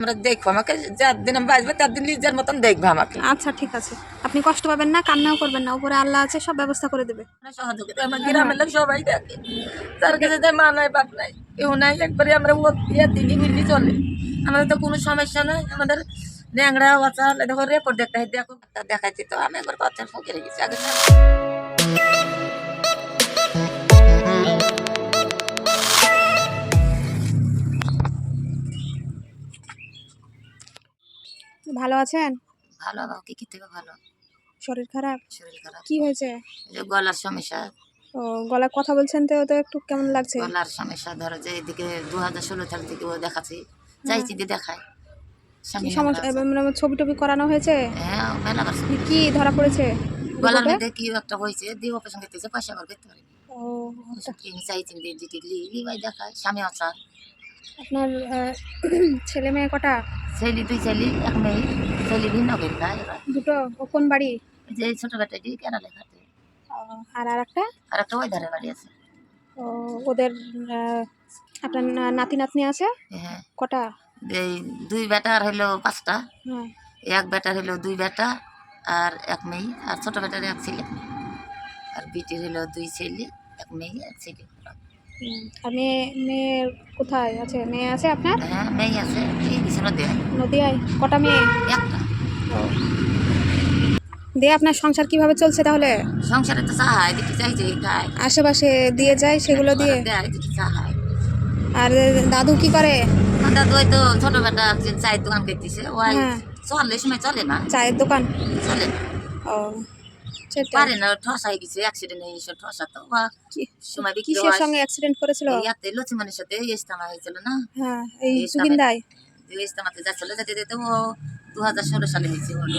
আমরা দেখব আমাকে যার দিন আমি বাঁচবো তার দিন নিজের মতন দেখব আমাকে। আচ্ছা ঠিক আছে। আপনি কষ্ট পাবেন না কান্নাও করবেন না উপরে আল্লাহ আছে সব ব্যবস্থা করে দেবে। আমরা সহযোগিতা আমার গ্রামের লোক সবাই দেখে। তার কাছে যে মা নাই বাপ নাই কেউ নাই একবারে আমরা ও দিয়ে দিনই মিলি চলে। আমাদের তো কোনো সমস্যা নাই আমাদের ন্যাংরা বাচ্চা দেখো রেকর্ড দেখতে দেখো তা দেখাচ্ছি তো আমি একবার বাচ্চার ফকিরে গেছি আগে ভালো আছেন? ভালো বাবা কি থেকে ভালো? শরীর খারাপ? শরীর খারাপ। কি হয়েছে? যে গলার সমস্যা। ও গলায় কথা বলছেন তো তো একটু কেমন লাগছে? গলার সমস্যা ধরো যে এদিকে দু হাজার ষোলো সাল থেকে ও দেখাচ্ছি। চাইছি দিয়ে দেখায়। সমস্যা? ছবি টবি করানো হয়েছে? হ্যাঁ মেলা বার কি- ধরা পড়েছে? গলার? মধ্যে কি একটা হয়েছে দিয়ে অপারেশন করতেছে পয়সা বার করতে পারি ও ওষুধ কিনে চাইছি দিয়ে দিতে লি ভাই দেখায় স্বামী আচ্ছা আপনার ছেলে মেয়ে কটা? ছেলে দুই ছেলে এক মেয়ে ছেলে ভিন্ন খায়। দুটো কোন বাড়ি? যে ছোট বেটাটি কেরালে ও, আর আর একটা আর একটা ওই ধারে বাড়ি আছে। ও, ওদের আপনার নাতি নাতনি আছে? হ্যাঁ। কটা? এই দুই বেটার হইল পাঁচটা। হ্যাঁ। এক বেটার হইল দুই বেটা আর এক মেয়ে আর ছোট বেটার এক ছেলে। আর বিটির হইল দুই ছেলে এক মেয়ে এক ছেলে। আর মেয়ে মেয়ে কোথায় আছে? মেয়ে আছে আপনার? হ্যাঁ মেয়ে আছে। নদিয়ায়। কটা মেয়ে? একটা। দিয়ে আপনার সংসার কীভাবে চলছে তাহলে? সংসারে তো চাহায় দিতে চাইছে খায়। আশেপাশে দিয়ে যায় সেগুলো দিয়ে? চাহায়। আর দাদু কি করে? দাদা ওই তো ছোট বেটা যে চায়ের দোকান করতেছে। ওই হ্যাঁ। চলে সময় চলে না। চায়ের দোকান? চলে না। ও। পারে না ঠসা হয়ে গেছে অ্যাক্সিডেন্ট হয়ে গেছে ঠসা তো সময় বিক্রি কিসের সঙ্গে অ্যাক্সিডেন্ট করেছিল? ইয়াতে লক্ষ্মীমানের সাথে ইস্তামা হয়েছিল না? হ্যাঁ এই সুগিন্দায় ইস্তামাতে যাচ্ছিল যেতে যেতে ও দু হাজার ষোলো সালে হয়েছে হলো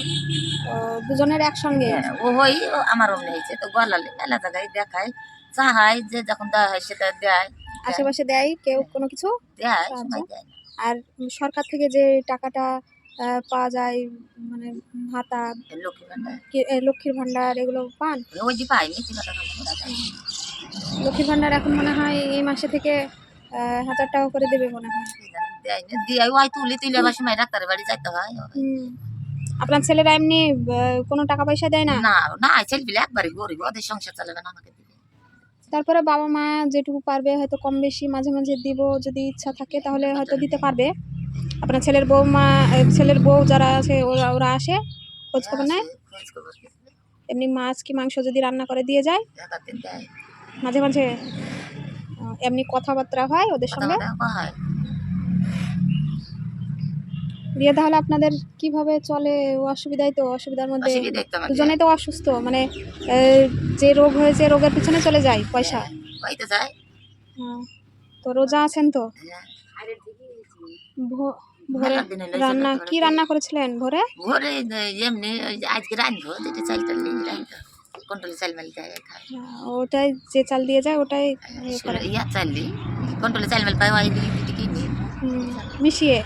দুজনের একসঙ্গে? হ্যাঁ, ও হই ও আমার অমনি হয়েছে তো গলালে মেলা জায়গায় দেখায় চাহায় যে যখন দেওয়া হয় সেটা দেয়। আশেপাশে দেয় কেউ কোনো কিছু? দেয় সময় দেয়। আর সরকার থেকে যে টাকাটা পাওয়া যায় মানে ভাতা লক্ষ্মীর ভান্ডার এগুলো পান। লক্ষ্মীর ভান্ডার এখন মনে হয় এই মাসে থেকে হাজার টাকা করে দেবে মনে হয়। হয় আপনার ছেলেরা এমনি কোনো টাকা পয়সা দেয় না? না না ছেলে একবারই গরিব ওদের সংসার চালাবে না আমাকে তারপরে বাবা মা যেটুকু পারবে হয়তো কম বেশি মাঝে মাঝে দিব যদি ইচ্ছা থাকে তাহলে হয়তো দিতে পারবে। আপনার ছেলের বউ মা ছেলের বউ যারা আছে ওরা ওরা আসে খোঁজ খবর নেয়? এমনি মাছ কি মাংস যদি রান্না করে দিয়ে যায় মাঝে মাঝে এমনি কথাবার্তা হয় ওদের সঙ্গে দিয়ে তাহলে আপনাদের কীভাবে চলে ও অসুবিধায় তো অসুবিধার মধ্যে দুজনেই তো অসুস্থ মানে যে রোগ হয়েছে রোগের পিছনে চলে যায় পয়সা যায়। তো রোজা আছেন তো হ্যাঁ। ভো- ভোরে রান্না কি রান্না করেছিলেন ভোরে? ভোরে এমনি আজকে রাঁধবো দুটো চাল টাল নিয়ে রাঁধবো কন্ট্রোল চাল মাল দেয় ওটাই যে চাল দিয়ে যায় ওটাই ইয়ে ইয়া চাল নি কন্ট্রোলে চাল মাল পাই ওই দিকে কিনি মিশিয়ে।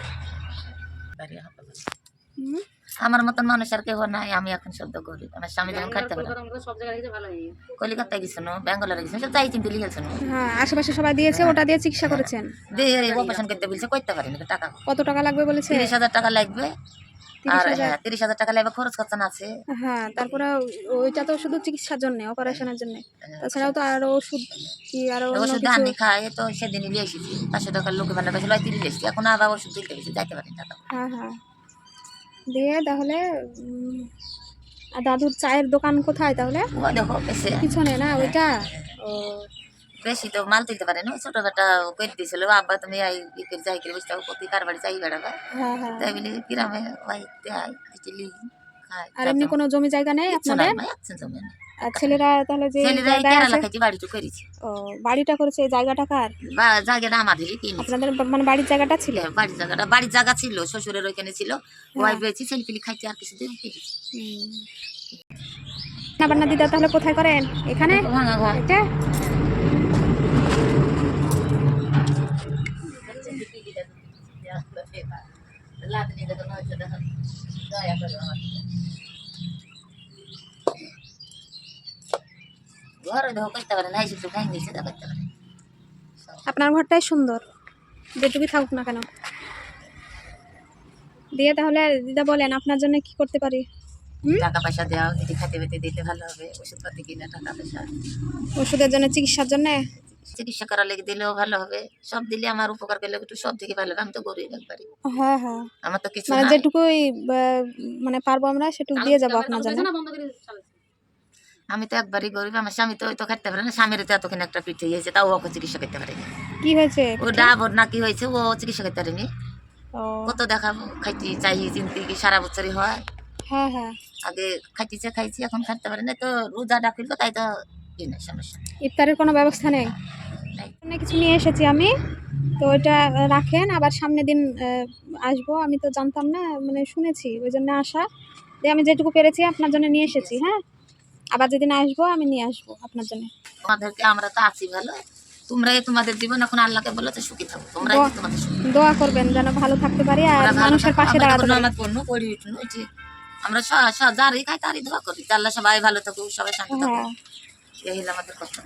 হুম, আমার মতন মানুষ আর কেউ নাই আমি এখন শব্দ করি। আমার স্বামী যখন খাইতে পারে। কলিকাতায় গেছিল ব্যাঙ্গালোরে গেছিল সব চাই চিনতে লিখেছিল হ্যাঁ আশেপাশে সবাই দিয়েছে ওটা দিয়ে চিকিৎসা করেছেন। দিয়ে অপারেশন করতে বলছে করতে পারি না টাকা কত টাকা লাগবে বলেছে? তিরিশ হাজার টাকা লাগবে। তিরিশ আর হাজার? হ্যাঁ তিরিশ হাজার টাকা লাগবে খরচ খরচা আছে। হ্যাঁ তারপরে ওইটা তো শুধু চিকিৎসার জন্য অপারেশনের জন্য। তাছাড়াও তো আরও ওষুধ কি আরও ওষুধ আমি খাই তো সেদিনই নিয়ে এসেছি। পাঁচশো টাকার লোকে পাশে লয় তিরিশ এখন আবার ওষুধ দিতে গেছি যাইতে পারি না টাকা হ্যাঁ হ্যাঁ। দিয়ে তাহলে উম, আর দাদুর চায়ের দোকান কোথায় তাহলে? ও দেখো বেশি। পিছনে না ওইটা? ও বেশি তো মাল তুলতে পারে না। ওই ছোট বেটা করে দিয়েছিল আব্বা তুমি এই ই করে যাই করে বুঝতে প্রতি কার বাড়ি চাই বেড়াবে হ্যাঁ হ্যাঁ। তাই বলি গ্রামে ওই দেয় চিলি খায় আর এমনি কোনো জমি জায়গা নেই কিচ্ছু নাই আপনাদের? ভাই একশন জমি নেই। আর ছেলেরা তাহলে যে ছেলেরা এই কেরালা আছে? খাইছি বাড়িটু ও বাড়িটা করেছে এই জায়গাটা কার? বা জায়গাটা আমাদেরই কিনেছি আপনাদের মানে বাড়ির জায়গাটা ছিল? বাড়ির জায়গাটা। বাড়ির জায়গা ছিল শ্বশুরের ওইখানে ছিল। হ্যাঁ। ওয়াই পেয়েছি ছেলে পিলি খাইছি আর কিছু দিন না বান্না দিদা তাহলে কোথায় করেন? এখানে? এটা? ঘরে দেখো করতে পারে না শুধু খাই নিয়েছে তা করতে পারে আপনার ঘরটাই সুন্দর। যেটুকুই থাকুক না কেন। দিয়ে তাহলে দিদা বলেন আপনার জন্য কি করতে পারি? টাকা পয়সা দেওয়া যদি খেতে পেতে দিলে ভালো হবে ওষুধপাতি কিনে টাকা পয়সা ওষুধের জন্য চিকিৎসার জন্য? চিকিৎসা করার লেগে দিলেও ভালো হবে। সব দিলে আমার উপকার পেলে একটু সব থেকে ভালো হবে আমি তো গরিব একবারে। হ্যাঁ হ্যাঁ। আমার তো কিছু মানে যেটুকুই মানে পারব আমরা সেটুকু দিয়ে যাব আপনার জন্য। আমি তো একবারই গরিব আমার স্বামী তো ওই তো খাইতে পারে না স্বামীর তো এতক্ষণ একটা পিঠে হয়েছে তাও ওকে চিকিৎসা করতে পারেনি। কি হয়েছে? ও ডাবর না কি হয়েছে ও চিকিৎসা করতে পারেনি। কত দেখাবো খাইছি চাই চিন্তি কি সারা বছরই হয়। হ্যাঁ হ্যাঁ। আগে খাইতেছে খাইছি এখন খাইতে পারে না তো রোজা ডাকিল তাই তো সমস্যা ইফতারের কোনো ব্যবস্থা নেই? কিছু নিয়ে এসেছি আমি তো ওইটা রাখেন আবার সামনের দিন আসব আমি তো জানতাম না মানে শুনেছি ওই জন্য আসা। আমি যেটুকু পেরেছি আপনার জন্য নিয়ে এসেছি হ্যাঁ? আবার যেদিন আসব আমি নিয়ে আসব আপনার জন্য। তোমাদেরকে আমরা তো আছি ভালো। তোমরাই তোমাদের জীবন এখন আল্লাহকে বলো তো সুখী থাকো। তোমরাই দোয়া- তোমাদের দোয়া করবেন যেন ভালো থাকতে পারি আর মানুষের পাশে দাঁড়াতে পারি। আমার পণ্য পড়ি উঠুন আমরা যারই খাই তারই দোয়া করি। আল্লাহ সবাই ভালো থাকুক সবাই শান্তি থাকুক। হ্যাঁ। এই হলো আমাদের কথা।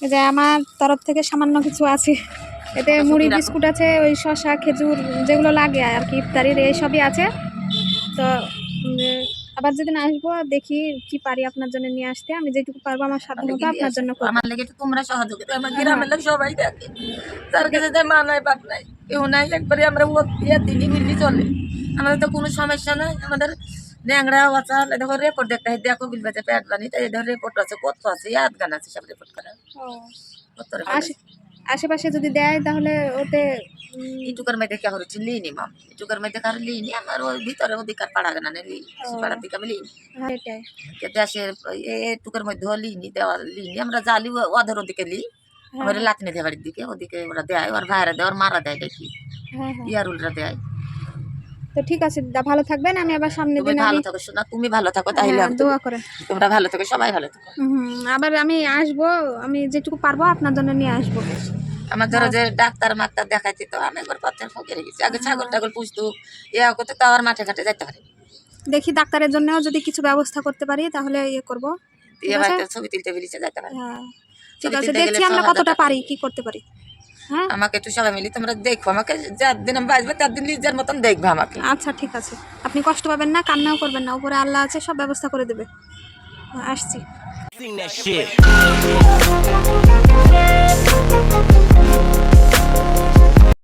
এই যে আমার তরফ থেকে সামান্য কিছু আছে। এতে মুড়ি বিস্কুট আছে ওই শসা খেজুর যেগুলো লাগে আর কি ইফতারির এইসবই আছে। তো আবার যেদিন আসব দেখি কি পারি আপনার জন্য নিয়ে আসতে। আমি যেটুকু পারব আমার সাধ্য মতো আপনার জন্য করব। আমার লেগে তোমরা সহযোগিতা আমার গ্রামের লোক সবাই দেখে তার কাছে যে মা নাই বাপ নাই কেউ নাই একবারে আমরা ইয়ে দিনই মিলি চলে। আমাদের তো কোনো সমস্যা নাই। আমাদের ন্যাংরা বাচ্চা দেখো রেপোর্ট দেখতে হয়। দেখো বিল বাচ্চা পেট বানি তাই দেখো রেপোর্ট আছে কত আছে ইয়াদ গান আছে সব রেপোর্ট করা কত আছে। আশেপাশে যদি দেয় তাহলে ওতে ইটুকার মেয়েদের কে হচ্ছে লিনি মাম ইটুকার মেয়েদের কার লিনি? আমার ওই ভিতরে ওদিকার পাড়া গানা লি পাড়ার দিকে আমি লিনি। হ্যাঁ, দেশের এটুকার মধ্যে লিনি দেওয়া লিনি। আমরা জালি ওদের ওদিকে লি হ্যাঁ, আমার লাতিনে দেওয়ার দিকে ওদিকে ওরা দেয় ওর ভাইরা দেয় ওর মারা দেয় দেখি হ্যাঁ। ইয়ারুলরা দেয়। তো ঠিক আছে দিদা ভালো থাকবেন। আমি আবার সামনে দিন ভালো থাকো শোনা তুমি ভালো থাকো তাহলে হ্যাঁ, আমি দোয়া করে। তোমরা ভালো থাকো সবাই ভালো থাকো। আবার আমি আসব আমি যেটুকু পারব আপনার জন্য নিয়ে আসব। আমার ধরো যে ডাক্তার মাক্তার দেখাইছি তো আমি একবার পথের ফকির গেছি আগে ছাগল টাগল পুষতো ইয়া করতে তো আবার মাঠে ঘাটে যাইতে পারি দেখি ডাক্তারের জন্যও যদি কিছু ব্যবস্থা করতে পারি তাহলে ইয়ে করব। ছবি তুলতে বেরিয়েছে যাইতে পারি। হ্যাঁ ঠিক আছে দেখছি আমরা কতটা পারি কি করতে পারি। হ্যাঁ আমাকে একটু সবাই মিলি তোমরা দেখো। আমাকে যার দিন আমি বাঁচবে তার দিন নিজের মতন দেখবে আমাকে। আচ্ছা ঠিক আছে। আপনি কষ্ট পাবেন না কান্নাও করবেন না। উপরে আল্লাহ আছে সব ব্যবস্থা করে দেবে। আসছি। Sing that shit.